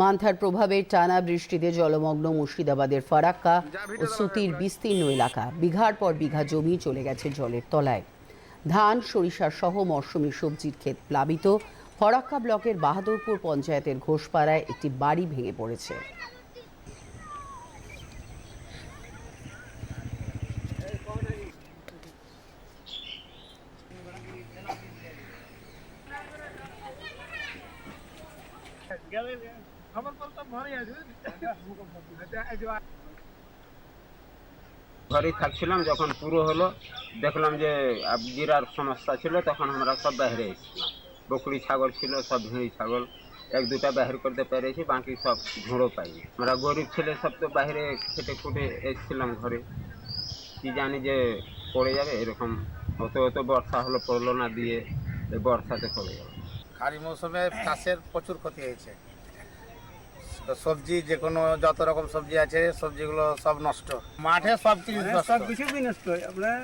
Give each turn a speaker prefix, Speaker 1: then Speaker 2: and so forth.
Speaker 1: মান্থার প্রভাবে টানা বৃষ্টিতে জলমগ্ন মুর্শিদাবাদের ফারাক্কা ও সুতির বিস্তীর্ণ এলাকা। বিঘার পর বিঘা জমি চলে গেছে জলের তলায়। ধান, সরিষা সহ মরশুমি সবজির ক্ষেত প্লাবিত। ফরাক্কা ব্লকের বাহাদুরপুর পঞ্চায়েতের ঘোষপাড়ায় একটি বাড়ি ভেঙে পড়েছে।
Speaker 2: ঘরেই থাকছিলাম, যখন পুরো হলো, দেখলাম যে জিরার সমস্যা ছিল, তখন আমরা সব বাইরে এসেছিলাম। বকরি ছাগল ছিল, সব ভেড়ি ছাগল, এক দুটা বাহির করতে পেরেছি, বাকি সব ঝোড়ো পাইনি। আমরা গরিব ছেলে, সব তো বাইরে খেটে খুটে এসেছিলাম ঘরে। কি জানি যে পড়ে যাবে, এরকম অত অত বর্ষা হলো, পড়ল না দিয়ে বর্ষাতে পড়ে যাবে
Speaker 3: এই মৌসুমে চাষের প্রচুর ক্ষতি হয়েছে। সবজি যে কোনো যত রকম সবজি আছে সবজিগুলো সব নষ্ট। মাঠে সব কিছু
Speaker 4: সব কিছু নষ্ট আপনার